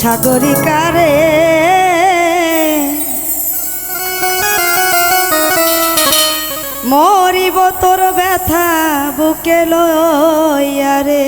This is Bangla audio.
সাগরিকারে। মরিব তোর ব্যথা বুকে লইয়া রে।